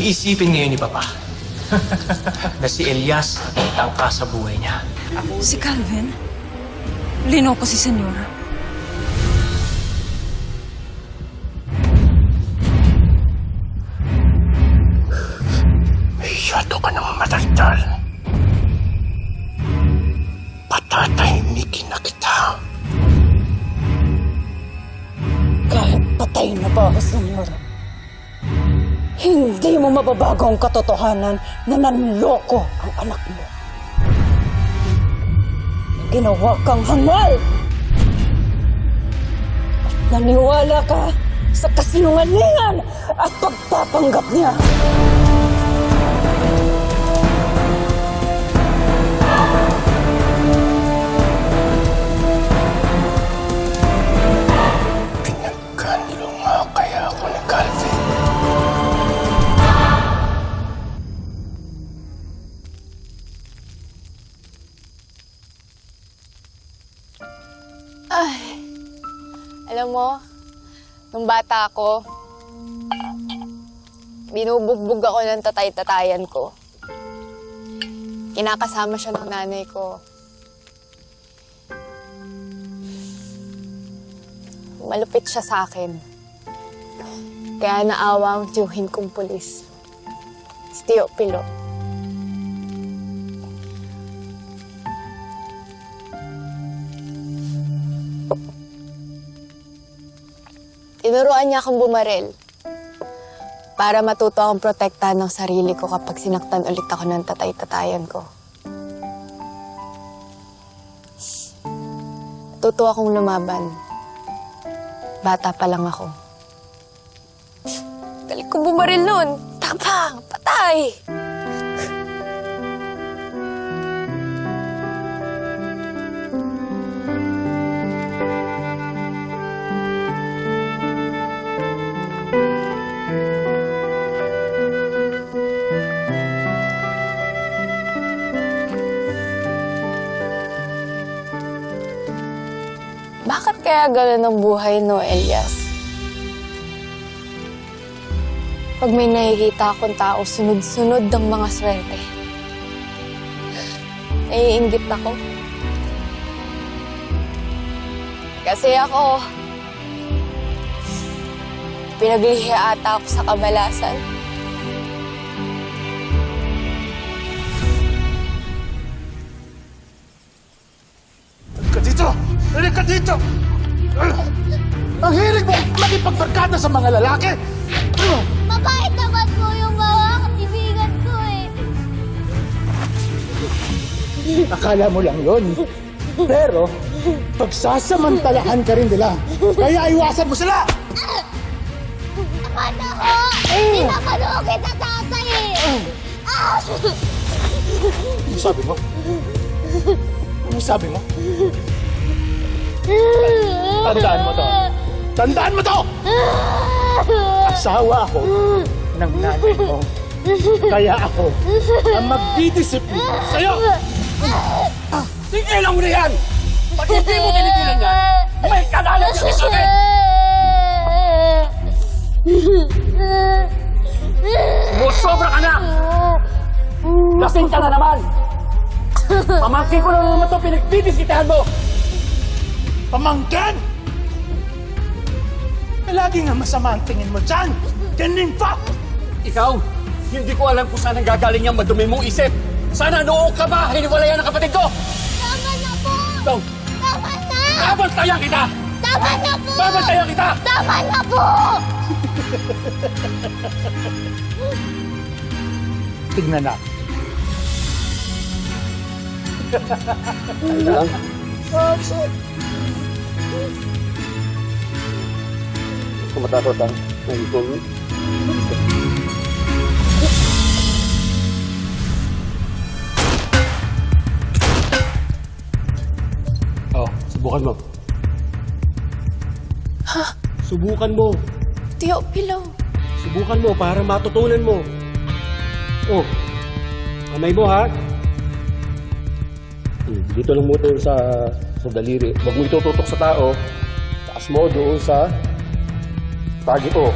Iisipin ngayon ni Papa na si Elias ang tangka sa buhay niya. Si Calvin? Lino ko si Senyor. Masyado ka ng matandal. Patatahimikin na kita. Kahit patay na ba ako, Senyor? Hindi mo mababago ang katotohanan na nanloko ang anak mo. Ginawa kang hangal! At naniwala ka sa kasinungalingan at pagpapanggap niya. Alam mo, nung bata ako, binubugbog ako ng tatay-tatayan ko. Kinakasama siya ng nanay ko. Malupit siya sa akin. Kaya naawa ang tiyuhin kong pulis. Si Tio. Tinuruan niya akong bumaril. Para matuto akong protektahan ng sarili ko kapag sinaktan ulit ako ng tatay-tatayan ko. Tuto akong lumaban. Bata pa lang ako. Galing ko bumaril noon. Tapang! Patay! Bakit kaya gano'n ang buhay no, Elias? Pag may nakikita akong tao, sunod-sunod ang mga swerte. Naiinggit ako. Kasi ako, pinaglihi ata ako sa kamalasan. Halika dito! Halika dito! Ang hilig mo makipagbarkada sa mga lalaki! Mabait naman po yung mga kaibigan ko eh. Akala mo lang yun. Pero, pagsasamantalahan ka rin nila. Kaya iwasan mo sila! Naman ako! Pinakaloo kita tatay eh! Ano sabi mo? Ano sabi mo? Tandaan mo to. Tandaan mo to! Asawa ako ng nanay mo. Kaya ako ang magdidisiplina sa'yo! Tigilan mo na yan! Pag hindi mo tinigilan yan, may kanalan ka sa akin! Sumusobra ka na! Lasing ka na naman! Pamangkin ko na naman ito, pinagdidisitahan mo! Pamangkin? Eh, Lagi nga masama ang tingin mo dyan! Ganin pa! Ikaw, hindi ko alam kung saan ang gagaling yung madumi mong isip. Sana noong ka ba, hiniwalayan ang kapatid ko? Tama na po! Ikaw, Tama na! babantayan kita! Tama na po! Babantayan kita! Tama na po! Tignan na. Kung matakot ha, kung Oh, subukan mo. Ha? Subukan mo. Tio Pilo. Subukan mo para matutunan mo. Oh, kamay mo ha. Dito lang muna sa, sa daliri. Huwag mo itututok sa tao. Taas mo doon sa target mo.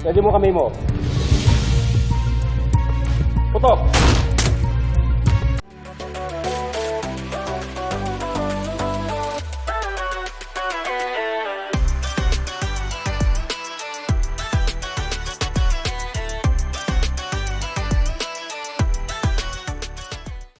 Pwede mo kamay mo. Putok!